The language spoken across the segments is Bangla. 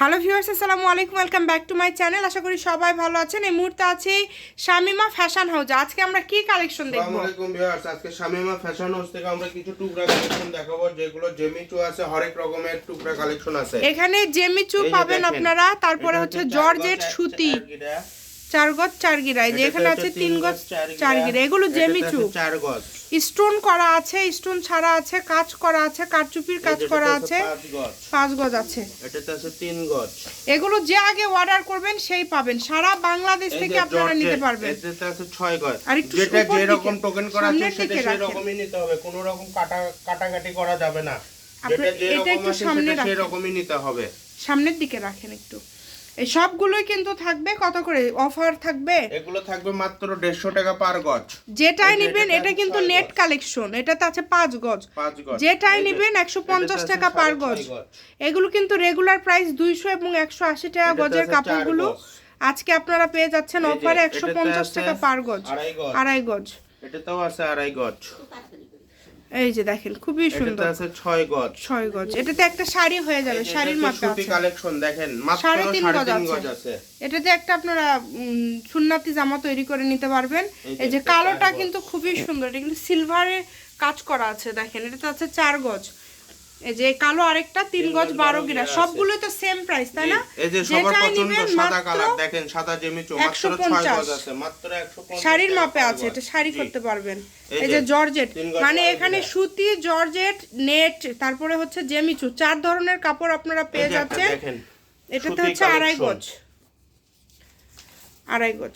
হ্যালো ভিউয়ার্স আসসালামু আলাইকুম welcome back to my channel আশা করি সবাই ভালো আছেন। এই মুহূর্তে আছে শামিমা ফ্যাশন হাউস আজকে আমরা কি কালেকশন দেখব? আসসালামু আলাইকুম ভিউয়ার্স আজকে শামিমা ফ্যাশন হাউস থেকে আমরা কিছু টুকরা কালেকশন দেখাবো যেগুলো জেমিচু আছে হরেক রকমের টুকরা কালেকশন আছে। এখানে জেমিচু পাবেন আপনারা তারপরে হচ্ছে জর্জেট সুতি। চার গজ চার যে এখানে আছে তিন গজ চার গিরা এগুলো জেমিচু চার গজ। স্টোন করা আছে স্টোন ছাড়া আছে কাজ করা আছে কারচুপির কাজ করা আছে পাঁচ গজ। আছে। এটাতে আছে তিন গজ। এগুলো যে আগে অর্ডার করবেন সেই পাবেন। সারা বাংলাদেশ থেকে আপনারা নিতে পারবেন। এটাতে আছে ছয় গজ। আর একটু যেটা যেরকম দিকে, টোকেন করা আছে সেটা রাখেন। সেরকমই নিতে হবে। কোনো রকম কাটা কাটাকাটি করা যাবে না। যেটা এটা যেরকম একটু আছে সেটা রাখেন। সেরকমই নিতে হবে। সামনের দিকে রাখেন একটু। এই সবগুলোই কিন্তু থাকবে কত করে অফার থাকবে? এগুলো থাকবে মাত্র দেড়শো টাকা পার গজ। যেটাই নেবেন এটা কিন্তু নেট। কালেকশন এটাতে আছে পাঁচ গজ। পাঁচ গজ। যেটাই নেবেন একশো পঞ্চাশ এটাতে আছে টাকা পার গজ। এগুলো কিন্তু রেগুলার প্রাইস দুইশো এবং একশো আশি টাকা গজের কাপড়গুলো। আজকে আপনারা পেয়ে যাচ্ছেন অফারে একশো এটাতে পঞ্চাশ আছে টাকা পার গজ। আড়াই গজ। আড়াই গজ। এটাতেও আছে আড়াই গজ। এই যে দেখেন খুবই সুন্দর। এটা আছে 6 গজ। 6 গজ। এটাতে একটা শাড়ি হয়ে যাবে শাড়ির মাপে আছে। কালেকশন দেখেন মাত্র সাড়ে সাড়ে তিন তিন গজ গজ আছে। এটাতে একটা আপনারা সুন্নতি জামা তৈরি করে নিতে পারবেন। এই যে কালোটা কিন্তু খুবই সুন্দর এটা কিন্তু সিলভারে কাজ করা আছে দেখেন। এটাতে আছে চার গজ। এই যে কালো আরেকটা তিন গজ বারো গিরা সবগুলোই তো সেম প্রাইস তাই না? এই যে সবার পছন্দ সাদা কালার দেখেন সাদা জেমিচু মাত্র 150 ছয় গজ আছে মাত্র 150 শাড়ির মাপে আছে এটা শাড়ি করতে পারবেন। এই যে জর্জেট মানে এখানে সুতি জর্জেট নেট তারপরে হচ্ছে জেমিচু চার ধরনের কাপড় আপনারা পেয়ে যাচ্ছেন। দেখেন এটাতে হচ্ছে আড়াই গজ। আড়াই গজ।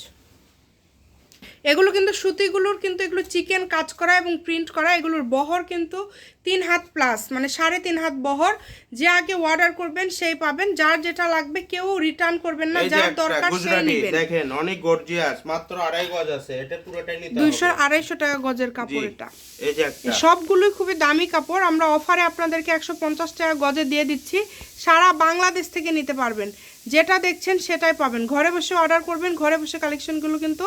এগুলো কিন্তু সুতিগুলোর কিন্তু এগুলো চিকেন কাজ করা এবং প্রিন্ট করা এগুলোর বহর কিন্তু তিন হাত প্লাস মানে সাড়ে তিন হাত বহর। যে আগে অর্ডার করবেন সেই পাবেন যার যেটা লাগবে কেউ রিটার্ন করবেন না যার দরকার সেই নেবেন। দেখেন অনেক গর্জিয়াস মাত্র আড়াই গজ আছে এটা পুরোটাই নিতে দুইশো হবে আড়াইশো টাকা গজের। কাপড় এটা। এই যে একটা। সবগুলোই খুবই দামি কাপড় আমরা অফারে আপনাদেরকে একশো পঞ্চাশ টাকা গজে দিয়ে দিচ্ছি সারা বাংলাদেশ থেকে নিতে পারবেন। যেটা দেখছেন সেটাই পাবেন। ঘরে বসে অর্ডার করবেন ঘরে বসে কালেকশনগুলো কিন্তু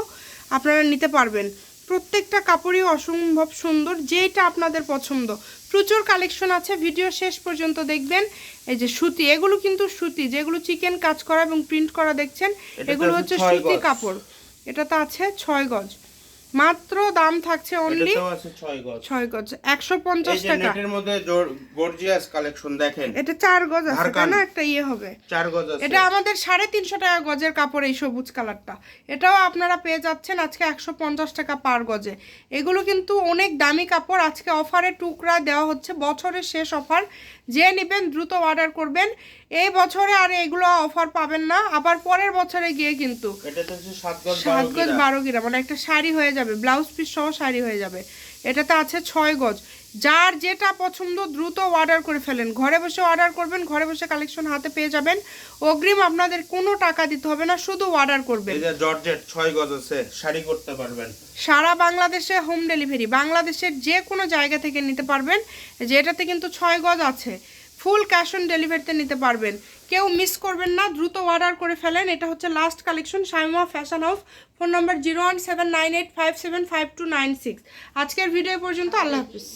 আপনারা নিতে পারবেন। প্রত্যেকটা কাপড়ই অসম্ভব সুন্দর যেটা আপনাদের পছন্দ। প্রচুর কালেকশন আছে ভিডিও শেষ পর্যন্ত দেখবেন। এই যে সুতি এগুলো কিন্তু সুতি যেগুলো চিকেন কাজ করা এবং প্রিন্ট করা দেখছেন এগুলো হচ্ছে সুতি কাপড়। এটা তো আছে ছয় গজ। মাত্র দাম থাকছে অনলি ছয় গজ। একশো পঞ্চাশ টাকা। নেটের মধ্যে গর্জিয়াস কালেকশন দেখেন। এটা চার গজ আছে তাই না? একটা ইয়ে হবে। চার গজ আছে। এটা আমাদের সাড়ে তিনশো টাকা গজের কাপড় এই সবুজ কালারটা। এটাও আপনারা পেয়ে যাচ্ছেন আজকে একশো পঞ্চাশ টাকা পার গজে। এগুলো কিন্তু অনেক দামি কাপড়। আজকে অফারে টুকরা দেওয়া হচ্ছে। বছরের শেষ অফার। যে নেবেন দ্রুত অর্ডার করবেন। এই বছরে আর এগুলো অফার পাবেন না। আবার পরের বছরে গিয়ে কিন্তু সাত গজ বারো গিরা মানে একটা শাড়ি হয়ে যাবে। ব্লাউজ পিস সহ শাড়ি হয়ে যাবে। এটাতে আছে ছয় গজ। যার যেটা পছন্দ দ্রুত অর্ডার করে ফেলেন। ঘরে বসে অর্ডার করবেন ঘরে বসে কালেকশন হাতে পেয়ে যাবেন। অগ্রিম আপনাদের কোনো টাকা দিতে হবে না শুধু অর্ডার করবেন। জর্জেট ছয় গজ আছে শাড়ি করতে পারবেন। সারা বাংলাদেশে হোম ডেলিভারি বাংলাদেশের যে কোনো জায়গা থেকে নিতে পারবেন। যেটাতে কিন্তু ছয় গজ আছে। ফুল ক্যাশ অন ডেলিভারিতে নিতে পারবেন। কেউ মিস করবেন না, দ্রুত অর্ডার করে ফেলেন। এটা হচ্ছে last collection Saima fashion house phone number zero one seven nine eight five seven five two nine six আজকের ভিডিও পর্যন্ত, আল্লাহ হাফিজ।